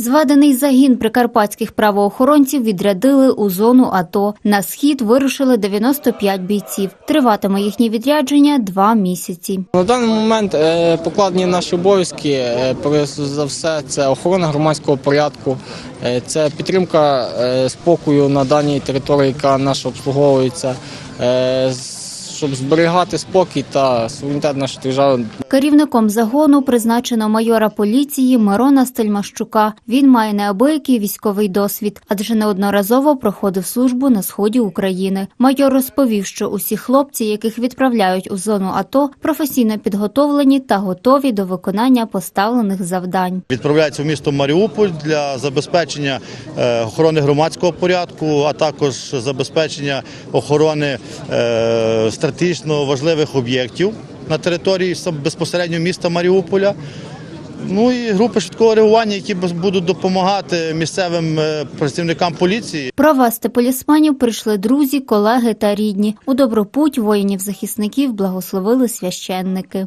Зведений загін прикарпатських правоохоронців відрядили у зону АТО. На схід вирушили 95 бійців. Триватиме їхнє відрядження два місяці. На даний момент е, покладені наші обов'язки. е, за все, це охорона громадського порядку, е, це підтримка спокою на даній території, яка наша обслуговується, щоб зберігати спокій та суверенітет нашої держави. Керівником загону призначено майора поліції Мирона Стельмащука. Він має неабиякий військовий досвід, адже неодноразово проходив службу на сході України. Майор розповів, що усі хлопці, яких відправляють у зону АТО, професійно підготовлені та готові до виконання поставлених завдань. Відправляється в місто Маріуполь для забезпечення е, охорони громадського порядку, а також забезпечення охорони е, стратегічно важливих об'єктів на території безпосередньо міста Маріуполя. Ну і групи швидкого реагування, які будуть допомагати місцевим е, працівникам поліції. Провести полісманів прийшли друзі, колеги та рідні. У добропуть воїнів-захисників благословили священники.